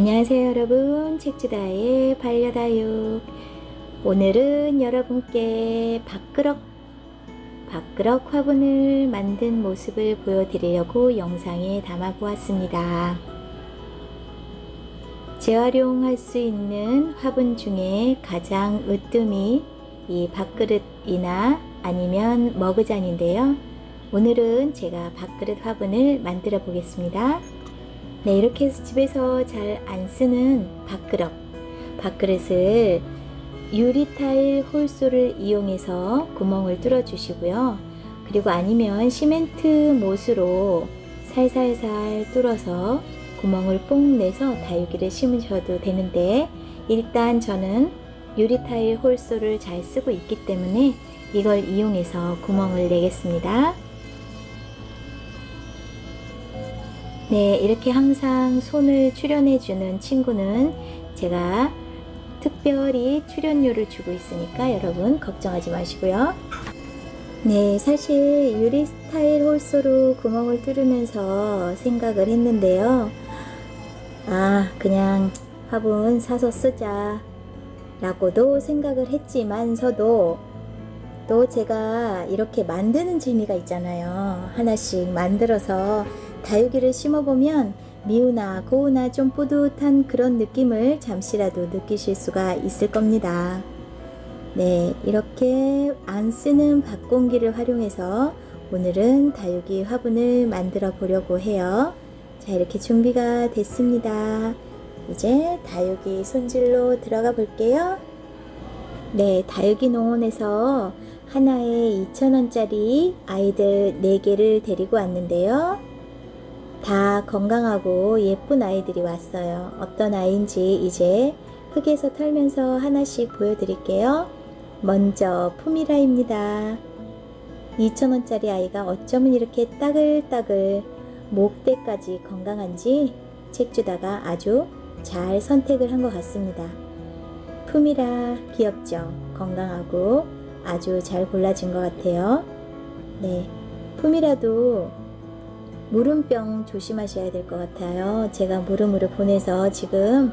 안녕하세요 여러분. 책주다의 반려다육. 오늘은 여러분께 밥그럭 밥그럭 화분을 만든 모습을 보여드리려고 영상에 담아 보았습니다. 재활용할 수 있는 화분 중에 가장 으뜸이 이 밥그릇이나 아니면 머그잔인데요. 오늘은 제가 밥그릇 화분을 만들어 보겠습니다 네, 이렇게 해서 집에서 잘 안 쓰는 밥그릇, 밥그릇을 유리 타일 홀소를 이용해서 구멍을 뚫어 주시고요. 그리고 아니면 시멘트 못으로 살살살 뚫어서 구멍을 뽕 내서 다육이를 심으셔도 되는데 일단 저는 유리 타일 홀소를 잘 쓰고 있기 때문에 이걸 이용해서 구멍을 내겠습니다. 네, 이렇게 항상 손을 출연해주는 친구는 제가 특별히 출연료를 주고 있으니까 여러분 걱정하지 마시고요. 네, 사실 유리 스타일 홀소로 구멍을 뚫으면서 생각을 했는데요. 아, 그냥 화분 사서 쓰자. 라고도 생각을 했지만서도 또 제가 이렇게 만드는 재미가 있잖아요. 하나씩 만들어서 다육이를 심어보면 미우나 고우나 좀 뿌듯한 그런 느낌을 잠시라도 느끼실 수가 있을 겁니다. 네, 이렇게 안 쓰는 밥공기를 활용해서 오늘은 다육이 화분을 만들어 보려고 해요. 자, 이렇게 준비가 됐습니다. 이제 다육이 손질로 들어가 볼게요. 네, 다육이 농원에서 하나에 2,000원짜리 아이들 4개를 데리고 왔는데요. 다 건강하고 예쁜 아이들이 왔어요. 어떤 아이인지 이제 흙에서 털면서 하나씩 보여드릴게요. 먼저 푸미라입니다. 2,000원짜리 아이가 어쩌면 이렇게 따글따글 목대까지 건강한지 책 주다가 아주 잘 선택을 한 것 같습니다. 푸미라 귀엽죠? 건강하고 아주 잘 골라진 것 같아요. 네. 푸미라도 무름병 조심하셔야 될 것 같아요. 제가 무름으로 보내서 지금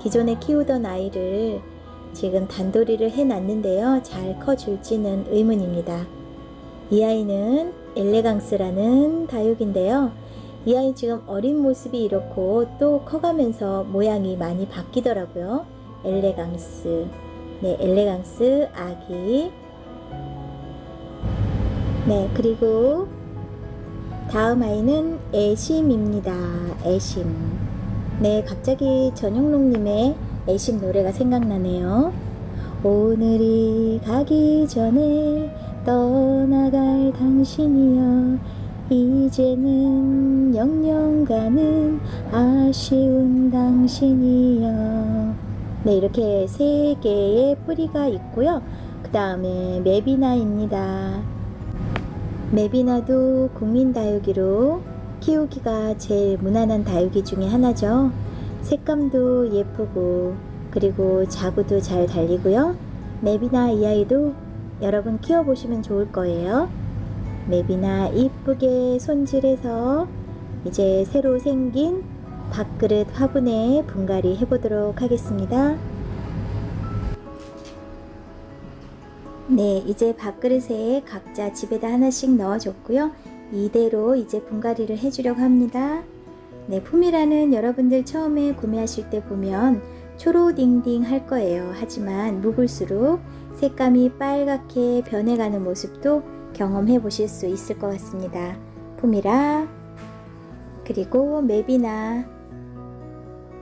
기존에 키우던 아이를 지금 단돌이를 해놨는데요. 잘 커줄지는 의문입니다. 이 아이는 엘레강스라는 다육인데요. 이 아이 지금 어린 모습이 이렇고 또 커가면서 모양이 많이 바뀌더라고요. 엘레강스. 네, 엘레강스 아기. 네, 그리고 다음 아이는 애심입니다. 애심. 네, 갑자기 전영록님의 애심 노래가 생각나네요. 오늘이 가기 전에 떠나갈 당신이여 이제는 영영 가는 아쉬운 당신이여 네 이렇게 세 개의 뿌리가 있고요 그 다음에 메비나입니다 메비나도 국민 다육이로 키우기가 제일 무난한 다육이 중에 하나죠. 색감도 예쁘고 그리고 자구도 잘 달리고요. 메비나 이 아이도 여러분 키워보시면 좋을 거예요. 메비나 이쁘게 손질해서 이제 새로 생긴 밥그릇 화분에 분갈이 해보도록 하겠습니다. 네, 이제 밥그릇에 각자 집에다 하나씩 넣어줬고요. 이대로 이제 분갈이를 해주려고 합니다. 네, 품이라는 여러분들 처음에 구매하실 때 보면 초로딩딩 할 거예요. 하지만 묵을수록 색감이 빨갛게 변해가는 모습도 경험해 보실 수 있을 것 같습니다. 품이라 그리고 맵이나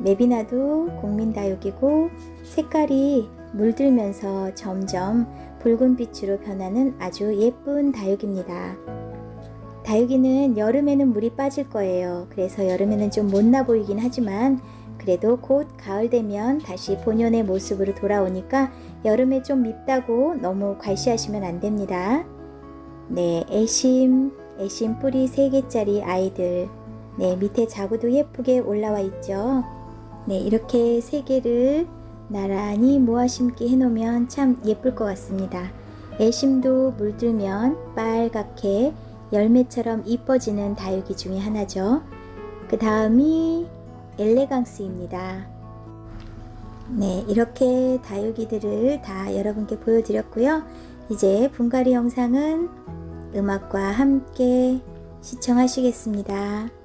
맵이나도 국민다육이고 색깔이 물들면서 점점 붉은 빛으로 변하는 아주 예쁜 다육입니다. 다육이는 여름에는 물이 빠질 거예요. 그래서 여름에는 좀 못나 보이긴 하지만 그래도 곧 가을 되면 다시 본연의 모습으로 돌아오니까 여름에 좀 밉다고 너무 과시하시면 안 됩니다. 네, 애심, 애심 뿌리 3개짜리 아이들. 네, 밑에 자구도 예쁘게 올라와 있죠. 네, 이렇게 3개를 나란히 모아 심기 해놓으면 참 예쁠 것 같습니다. 애심도 물들면 빨갛게 열매처럼 이뻐지는 다육이 중에 하나죠. 그 다음이 엘레강스입니다. 네, 이렇게 다육이들을 다 여러분께 보여드렸고요. 이제 분갈이 영상은 음악과 함께 시청하시겠습니다.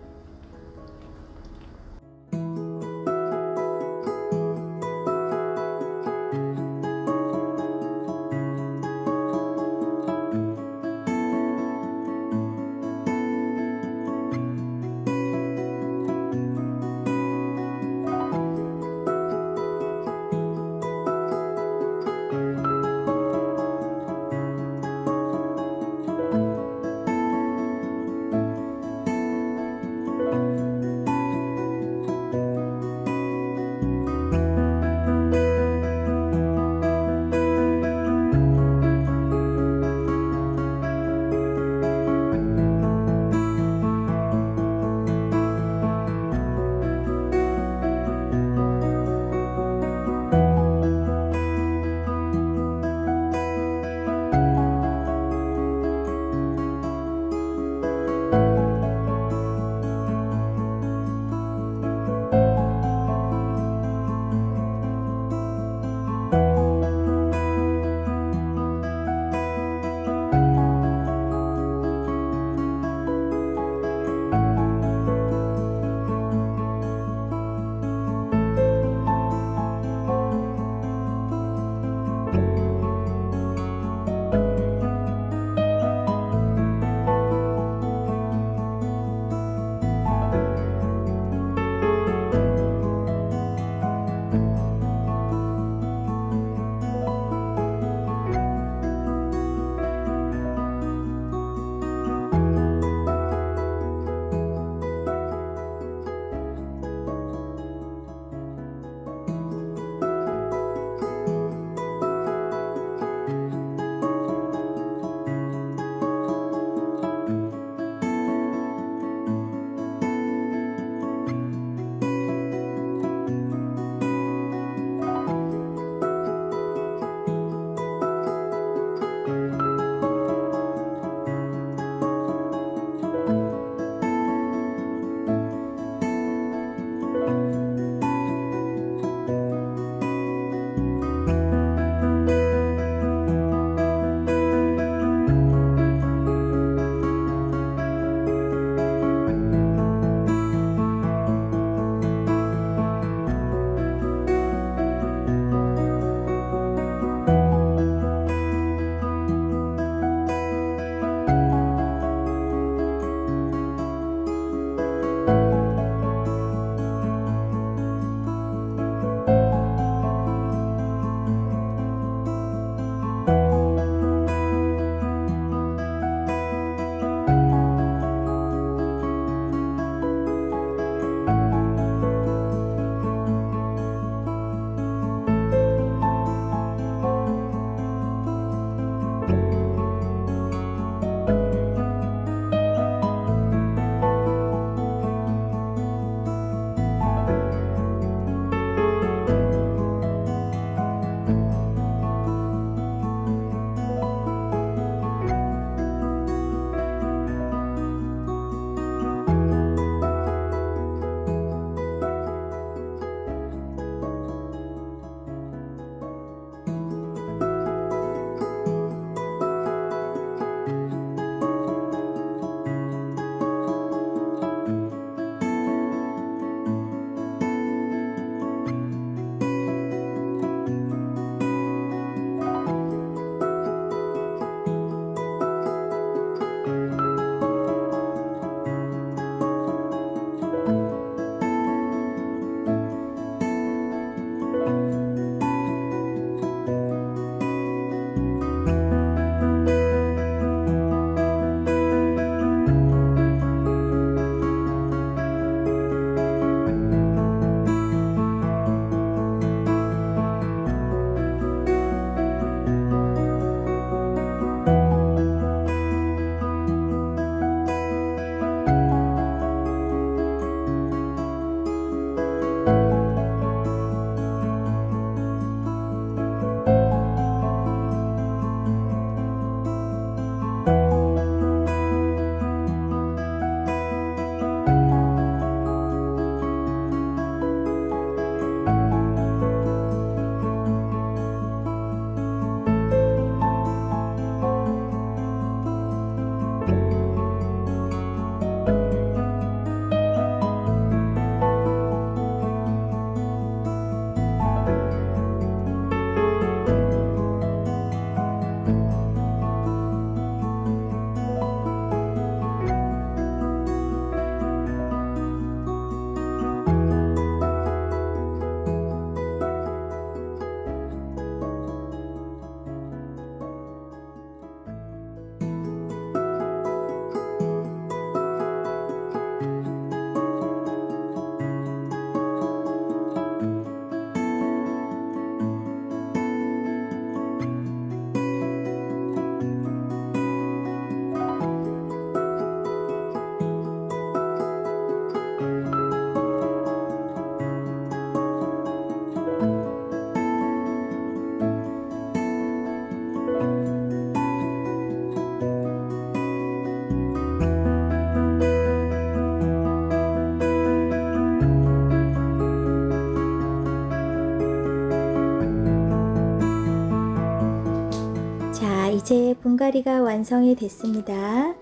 완성이 됐습니다.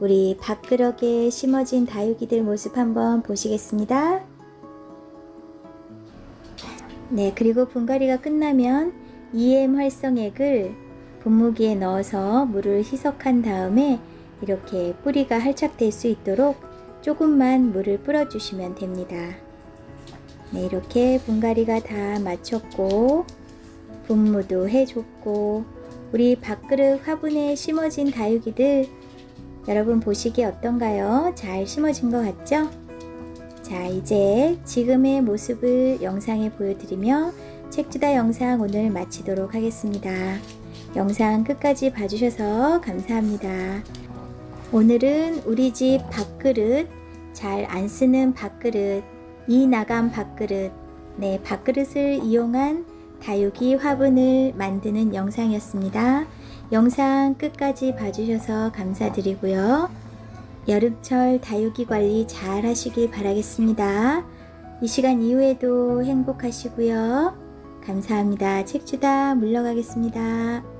우리 밥그릇에 심어진 다육이들 모습 한번 보시겠습니다. 네, 그리고 분갈이가 끝나면 EM 활성액을 분무기에 넣어서 물을 희석한 다음에 이렇게 뿌리가 활착될 수 있도록 조금만 물을 뿌려주시면 됩니다. 네, 이렇게 분갈이가 다 마쳤고 분무도 해줬고 우리 밥그릇 화분에 심어진 다육이들 여러분 보시기에 어떤가요? 잘 심어진 것 같죠? 자, 이제 지금의 모습을 영상에 보여드리며 책주다 영상 오늘 마치도록 하겠습니다. 영상 끝까지 봐주셔서 감사합니다. 오늘은 우리 집 밥그릇, 잘 안 쓰는 밥그릇, 이 나간 밥그릇, 네, 밥그릇을 이용한 다육이 화분을 만드는 영상이었습니다. 영상 끝까지 봐주셔서 감사드리고요. 여름철 다육이 관리 잘 하시길 바라겠습니다. 이 시간 이후에도 행복하시고요. 감사합니다. 책주다 물러가겠습니다.